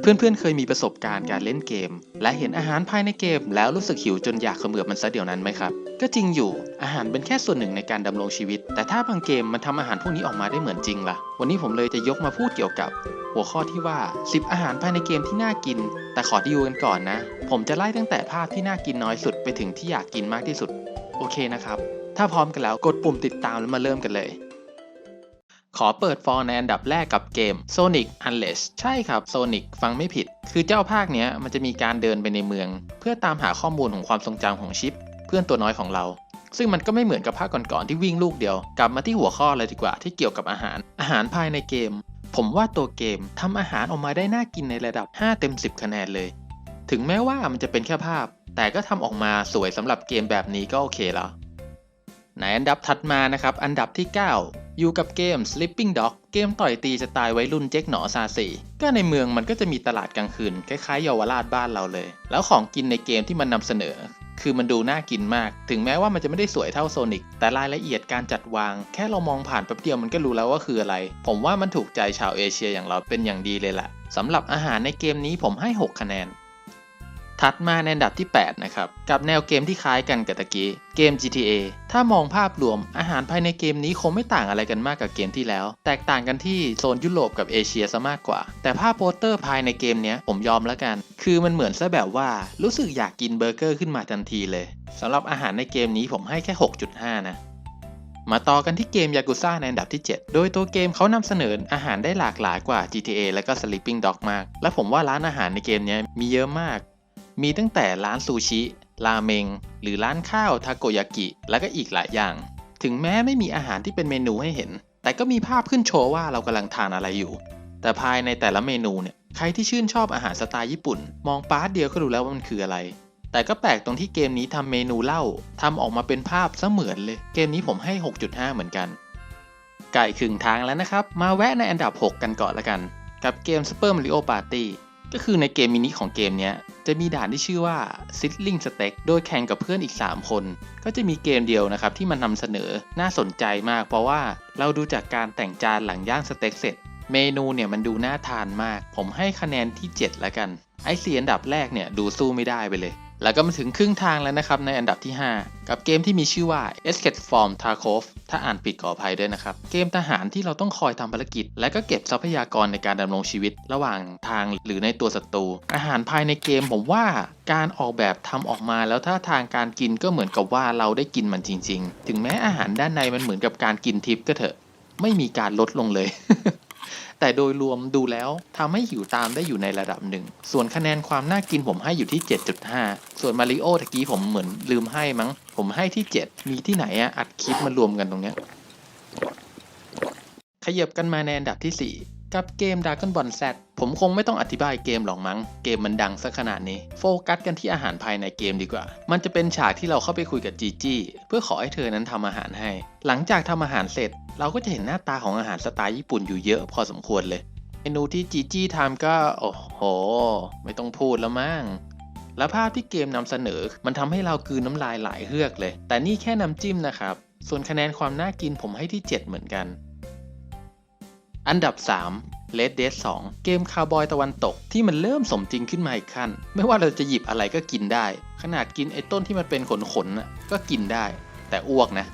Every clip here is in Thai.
เพื่อนๆ เคยมีประสบการณ์การเล่นเกม และเห็นอาหารภายในเกม แล้วรู้สึกหิวจนอยากเขมือบมันซะเดี๋ยวนั้นไหมครับ ก็จริงอยู่อาหารเป็นแค่ส่วนหนึ่งในการดำรงชีวิต แต่ถ้าบางเกมมันทำอาหารพวกนี้ออกมาได้เหมือนจริงล่ะ วันนี้ผมเลยจะยกมาพูดเกี่ยวกับ หัวข้อที่ว่า 10 อาหารภายในเกมที่น่ากิน แต่ขอดีลกันก่อนนะ ผมจะไล่ตั้งแต่ภาพที่น่ากินน้อยสุดไปถึงที่อยากกินมากที่สุด โอเคนะครับถ้าพร้อมกันแล้วกดปุ่มติดตามแล้วมาเริ่มกันเลย ขอเปิดฟอร์ในอันดับแรกกับเกม Sonic Unleashed ใช่ครับ Sonic ฟังไม่ผิด คือเจ้าภาคเนี้ยมันจะมีการเดินไปในเมือง เพื่อตามหาข้อมูลของความทรงจำของชิป เพื่อนตัวน้อยของเรา ซึ่งมันก็ไม่เหมือนกับภาคก่อนๆที่วิ่งลูกเดียว กลับมาที่หัวข้อเลยดีกว่าที่เกี่ยวกับอาหาร อาหารภายในเกม ผมว่าตัวเกมทำอาหารออกมาได้น่ากินในระดับ 5 เต็ม 10 คะแนนเลย ถึงแม้ว่ามันจะเป็นแค่ภาพ แต่ก็ทำออกมาสวยสำหรับเกมแบบนี้ก็โอเคแล้ว ในอันดับถัดมานะครับ อันดับที่ 9 อยู่กับเกม Sleeping Dog เกมต่อยตีสไตล์วัยรุ่นเจ๊กหนอซาซีก็ในเมืองมันก็จะมีตลาดกลางคืน คล้ายๆเยาวราชบ้านเราเลย แล้วของกินในเกมที่มันนำเสนอ คือมันดูน่ากินมาก ถึงแม้ว่ามันจะไม่ได้สวยเท่าโซนิกแต่รายละเอียดการจัดวาง แค่เรามองผ่านแป๊บเดียวมันก็รู้แล้วว่าคืออะไร ผมว่ามันถูกใจชาวเอเชียอย่างเราเป็นอย่างดีเลยแหละสำหรับอาหารในเกมนี้ผมให้ 6 คะแนน ถัดมาในอันดับที่ 8 นะครับ กับแนวเกมที่คล้ายกันกับตะกี้เกม GTA ถ้ามองภาพรวมอาหารภายในเกมนี้คงไม่ต่างอะไรกันมากกับเกมที่แล้ว แตกต่างกันที่โซนยุโรปกับเอเชียซะมากกว่า แต่ภาพโปสเตอร์ภายในเกมเนี้ยผมยอมแล้วกัน คือมันเหมือนซะแบบว่ารู้สึกอยากกินเบอร์เกอร์ขึ้นมาทันทีเลยสำหรับอาหารในเกมนี้ผมให้แค่ 6.5 นะมาต่อกันที่เกมยากุซ่าในอันดับที่ 7 โดยตัวเกมเขานำเสนออาหารได้หลากหลายกว่า GTA และก็ Sleeping Dog มาก และผมว่าร้านอาหารในเกมนี้มีเยอะมาก มีตั้งแต่ร้านซูชิ ราเมง หรือร้านข้าวทาโกยากิ แล้วก็อีกหลายอย่าง ถึงแม้ไม่มีอาหารที่เป็นเมนูให้เห็น แต่ก็มีภาพขึ้นโชว์ว่าเรากำลังทานอะไรอยู่ แต่ภายในแต่ละเมนูเนี่ยใครที่ชื่นชอบอาหารสไตล์ญี่ปุ่น มองปาร์ตเดียวก็รู้แล้วว่ามันคืออะไร แต่ก็แปลกตรงที่เกมนี้ทำเมนูเล้าทำออกมาเป็นภาพเสมือนเลย เกมนี้ผมให้ 6.5 เหมือนกันไก่ครึ่งทางแล้วนะครับ มาแวะในอันดับ 6 กันก่อนละกัน กับเกม Super Mario Party ก็คือในเกมมินิของเกมนี้จะมีด่านที่ชื่อว่า Sizzling Steak โดยแข่งกับเพื่อนอีก 3 คน ก็จะมีเกมเดียวนะครับที่มันนำเสนอน่าสนใจมาก เพราะว่าเราดูจากการแต่งจานหลังย่างสเต็กเสร็จ เมนูเนี่ยมันดูน่าทานมาก ผมให้คะแนนที่ 7 แล้วกัน ไอเสีอันดับแรกเนี่ยดูสู้ไม่ได้ไปเลย แล้วก็มาถึงครึ่งทางแล้วนะครับในอันดับที่ 5 กับเกมที่มีชื่อว่า Escape from Tarkov ถ้าอ่านผิดขออภัยด้วยนะครับ เกมทหารที่เราต้องคอยทำภารกิจ และก็เก็บทรัพยากรในการดำรงชีวิตระหว่างทางหรือในตัวศัตรู อาหารภายในเกมผมว่าการออกแบบทำออกมาแล้วถ้าทางการกินก็เหมือนกับว่าเราได้กินมันจริง ๆ ถึงแม้อาหารด้านในมันเหมือนกับการกินทิพย์ก็เถอะ ไม่มีการลดลงเลย แต่โดยรวมดูแล้วทำให้หิวตามได้อยู่ในระดับหนึ่ง ส่วนคะแนนความน่ากินผมให้อยู่ที่ 7.5 ส่วนมาริโอตะกี้ผมเหมือนลืมให้มั้ง ผมให้ที่ 7 มีที่ไหนอะอัดคลิปมารวมกันตรงเนี้ยขยับกันมาในอันดับที่ 4 กับเกม Dragon Ball Z ผมคงไม่ต้องอธิบายเกมหรอกมั้ง เกมมันดังซะขนาดนี้ โฟกัสกันที่อาหารภายในเกมดีกว่า มันจะเป็นฉากที่เราเข้าไปคุยกับจีจี้เพื่อขอให้เธอนั้นทำอาหารให้ หลังจากทำอาหารเสร็จ เราก็จะเห็นหน้าตาของอาหารสไตล์ญี่ปุ่นอยู่เยอะพอสมควรเลย เมนูที่จีจี้ทำก็ โอ้โห ไม่ต้องพูดแล้วมั้งและภาพที่เกมนำเสนอ มันทำให้เรากืนน้ำลายหลายเฮือกเลย แต่นี่แค่น้ำจิ้มนะครับ ส่วนคะแนนความน่ากินผมให้ที่ 7 เหมือนกัน อันดับ 3 Red Dead 2 เกมคาวบอยตะวันตกที่มันเริ่มสมจริงขึ้นมาอีกขั้น ไม่ว่าเราจะหยิบอะไรก็กินได้ ขนาดกินไอ้ต้นที่มันเป็นขนๆน่ะก็กินได้ แต่อ้วกนะ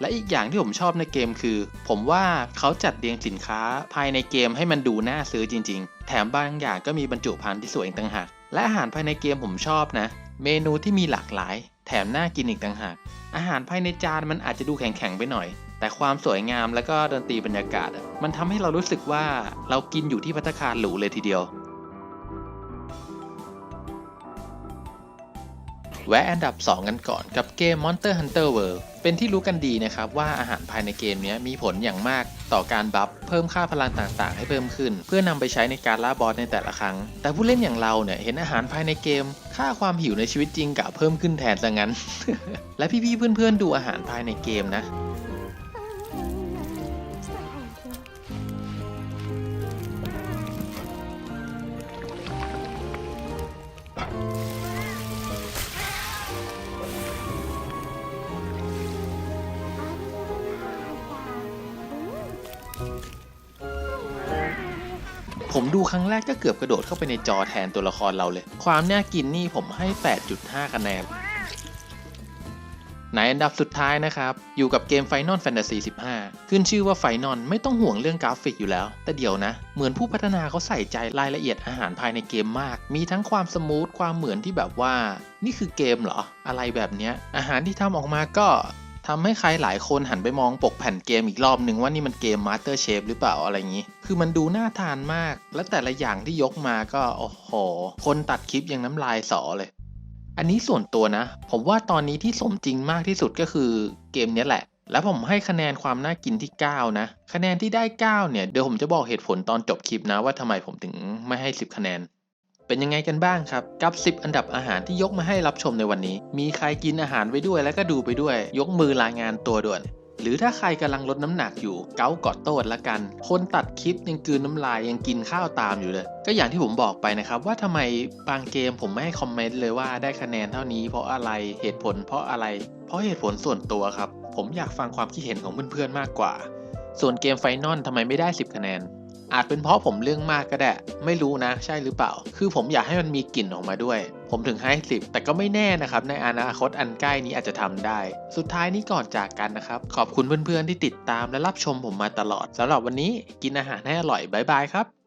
และอีกอย่างที่ผมชอบในเกมคือ ผมว่าเขาจัดเรียงสินค้าภายในเกมให้มันดูน่าซื้อจริง ๆ แถมบางอย่างก็มีบรรจุภัณฑ์ที่สวยอีกต่างหากและอาหารภายในเกมผมชอบนะ เมนูที่มีหลากหลาย แถมน่ากินอีกต่างหาก อาหารภายในจานมันอาจจะดูแข็งๆไปหน่อย แต่ความสวยงามแล้วก็ดนตรีบรรยากาศ มันทำให้เรารู้สึกว่าเรากินอยู่ที่พัตคารหรูเลยทีเดียว แวะอันดับ 2 กันก่อนกับเกม Monster Hunter World เป็นที่รู้กันดีนะครับว่าอาหารภายในเกมนี้มีผลอย่างมากต่อการบัฟเพิ่มค่าพลังต่างๆ ให้เพิ่มขึ้น เพื่อนำไปใช้ในการล่าบอสในแต่ละครั้ง แต่ผู้เล่นอย่างเราเนี่ยเห็นอาหารภายในเกม ค่าความหิวในชีวิตจริงกะเพิ่มขึ้นแทนซะงั้น และพี่ๆเพื่อนๆดูอาหารภายในเกมนะ ผมดูครั้งแรกก็เกือบกระโดดเข้าไปในจอแทนตัวละครเราเลย ความน่ากินนี่ผมให้ 8.5 คะแนนในอันดับสุดท้ายนะครับ อยู่กับเกม Final Fantasy 15 ขึ้นชื่อว่า Final ไม่ต้องห่วงเรื่องกราฟิกอยู่แล้ว แต่เดี๋ยวนะ เหมือนผู้พัฒนาเขาใส่ใจรายละเอียดอาหารภายในเกมมาก มีทั้งความสมูทความเหมือนที่แบบว่า นี่คือเกมเหรอ อะไรแบบเนี้ยอาหารที่ทำออกมาก็ ทำให้ใครหลายคนหันไปมองปกแผ่นเกมอีกรอบหนึ่งว่านี่มันเกม Master Chef หรือเปล่าอะไรอย่างนี้ คือมันดูน่าทานมาก และแต่ละอย่างที่ยกมาก็ โอ้โห คนตัดคลิปยังน้ำลายสอเลย อันนี้ส่วนตัวนะ ผมว่าตอนนี้ที่สมจริงมากที่สุดก็คือเกมนี้แหละ แล้วผมให้คะแนนความน่ากินที่ 9 นะ คะแนนที่ได้ 9 เนี่ย เดี๋ยวผมจะบอกเหตุผลตอนจบคลิปนะว่าทำไมผมถึงไม่ให้ 10 คะแนน เป็นยังไงกันบ้างครับ กับ 10 อันดับอาหารที่ยกมาให้รับชมในวันนี้ มีใครกินอาหารไปด้วยแล้วก็ดูไปด้วย ยกมือรายงานตัวด่วน หรือถ้าใครกำลังลดน้ำหนักอยู่ เกากอดโต้ละกัน คนตัดคลิปยังกืนน้ำลายยังกินข้าวตามอยู่เลย ก็อย่างที่ผมบอกไปนะครับว่าทำไมบางเกมผมไม่ให้คอมเมนต์เลยว่าได้คะแนนเท่านี้ เพราะอะไรเหตุผล เพราะอะไร เพราะเหตุผลส่วนตัวครับ ผมอยากฟังความคิดเห็นของเพื่อนๆมากกว่า ส่วนเกมไฟนอลทำไมไม่ได้ 10 คะแนน อาจเป็นเพราะผมเรื่องมากก็ได้ ไม่รู้นะ ใช่หรือเปล่า คือผมอยากให้มันมีกลิ่นออกมาด้วย ผมถึงให้สิบแต่ก็ไม่แน่นะครับ ในอนาคตอันใกล้นี้อาจจะทำได้ สุดท้ายนี้ก่อนจากกันนะครับ ขอบคุณเพื่อนๆที่ติดตามและรับชมผมมาตลอดสำหรับวันนี้กินอาหารให้อร่อยบายบายครับ